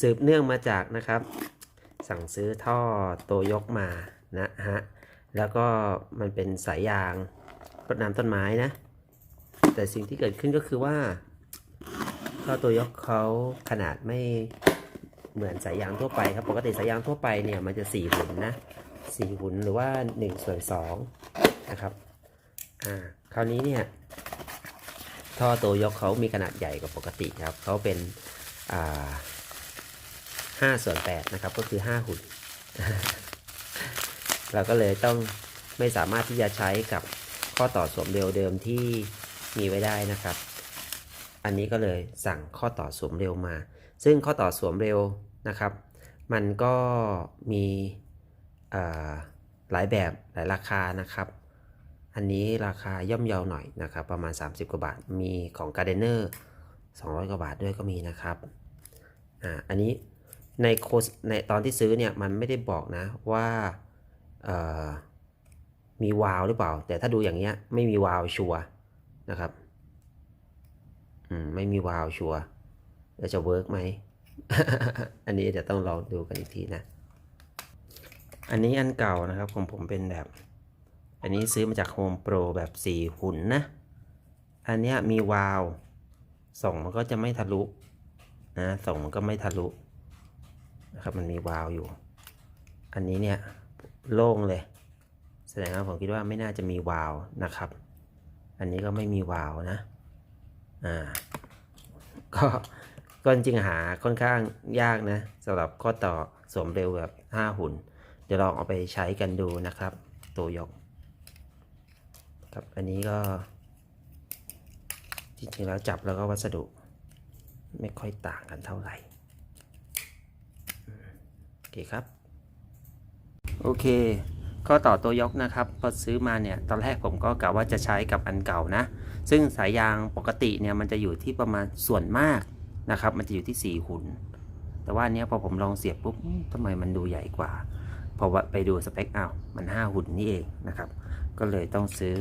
สืบเนื่องมาจากนะครับ สั่งซื้อท่อโตยกมานะฮะ แล้วก็มันเป็นสายยางรดน้ำต้นไม้นะ แต่สิ่งที่เกิดขึ้นก็คือว่าท่อโตยกเขาขนาดไม่เหมือนสายยางทั่วไปครับ ปกติสายยางทั่วไปเนี่ยมันจะสี่หุ่นนะสี่หุ่นหรือว่า1ส่วน2นะครับ อ่า คราวนี้เนี่ยท่อโตยกเขามีขนาดใหญ่กว่าปกติครับ เขาเป็น ห้าส่วนแปดนะครับก็คือห้าหุ่น เราก็เลยต้องไม่สามารถที่จะใช้กับข้อต่อสวมเร็วเดิมที่มีไว้ได้นะครับ อันนี้ก็เลยสั่งข้อต่อสวมเร็วมา ซึ่งข้อต่อสวมเร็วนะครับ มันก็มีหลายแบบหลายราคานะครับ อันนี้ราคาย่อมเยาหน่อยนะครับ ประมาณ 30 กว่าบาท มีของ Gardener 200 กว่าบาทด้วยก็มีนะครับอ่าอันนี้ในโคสในตอนที่ซื้อเนี่ยมันไม่ได้บอกนะว่าเอ่อมีวาวหรือเปล่า แต่ถ้าดูอย่างเงี้ยไม่มีวาวชัวนะครับอืมไม่มีวาวชัวแล้วจะเวิร์กไหม อันนี้เดี๋ยวต้องลองดูกันอีกทีนะ อันนี้อันเก่านะครับของผมเป็นแบบ อันนี้ซื้อมาจาก Home Pro แบบ 4 หุ่นนะ อันนี้มีวาว ส่งมันก็จะไม่ทะลุนะส่งมันก็ไม่ทะลุนะครับมันมีวาล์วอยู่ อันนี้เนี่ยโล่งเลย แสดงว่าผมคิดว่าไม่น่าจะมีวาล์วนะครับ อันนี้ก็ไม่มีวาล์วนะอ่าก็ก็จริงหาค่อนข้างยากนะสำหรับข้อต่อสวมเร็วแบบ5หุ่น เดี๋ยวลองเอาไปใช้กันดูนะครับ ตัวยกครับอันนี้ก็ จริงๆแล้วจับแล้วก็วัสดุ ไม่ค่อยต่างกันเท่าไหร่ โอเคครับ โอเค ก็ต่อตัวยกนะครับ พอซื้อมาเนี่ย ตอนแรกผมก็กะว่าจะใช้กับอันเก่านะ ซึ่งสายยางปกติเนี่ยมันจะอยู่ที่ประมาณส่วนมากนะครับ มันจะอยู่ที่ 4 หุ่น แต่ว่าเนี้ยพอผมลองเสียบปุ๊บทำไมมันดูใหญ่กว่า พอว่าไปดูสเปคอ้าวมัน 5 หุ่นนี่เองนะครับ ก็เลยต้องซื้อ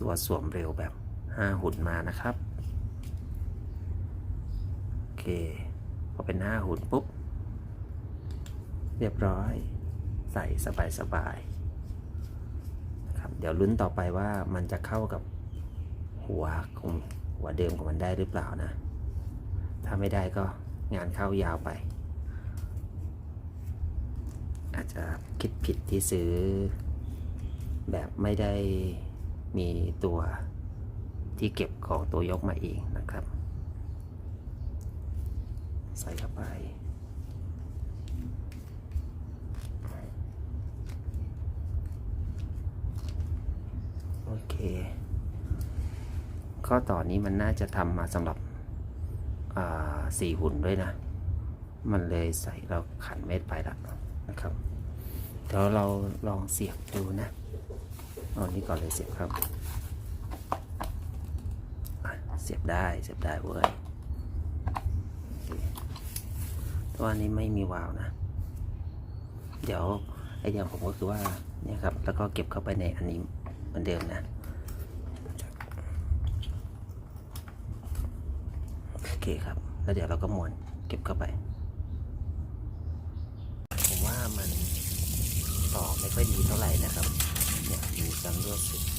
ตัวสวมเร็วแบบ 5หุ่นมานะครับ โอเค พอเป็น5หุ่นปุ๊บ เรียบร้อย ใส่สบายสบายๆนะครับ เดี๋ยวลุ้นต่อไปว่ามันจะเข้ากับหัวของหัวเดิมของมันได้หรือเปล่านะ ถ้าไม่ได้ก็งานเข้ายาวไป อาจจะคิดผิดที่ซื้อแบบไม่ได้มีตัว ที่เก็บของตัวยกมาเองนะครับ ใส่เข้าไปโอเคข้อต่อนี้มันน่าจะทำมาสำหรับสี่หุ่นด้วยนะ มันเลยใส่เราขันเม็ดไปแล้วนะครับ เดี๋ยวเราลองเสียบดูนะเอานี้ก่อนเลยเสียบครับ เสียบได้เสียบได้เว้ยตัวนี้ไม่มีวาล์วนะ เดี๋ยวไอเดียของผมก็คือว่าเนี่ยครับ แล้วก็เก็บเข้าไปในอันนี้เหมือนเดิมนะ โอเคครับ แล้วเดี๋ยวเราก็ม้วนเก็บเข้าไป ผมว่ามันต่อไม่ค่อยดีเท่าไหร่นะครับ เนี่ยมีการรั่วซึม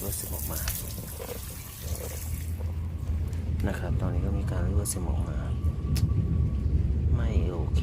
รั่วซึมออกมานะครับ ตอนนี้ก็มีการรั่วซึมออกมา ไม่โอเค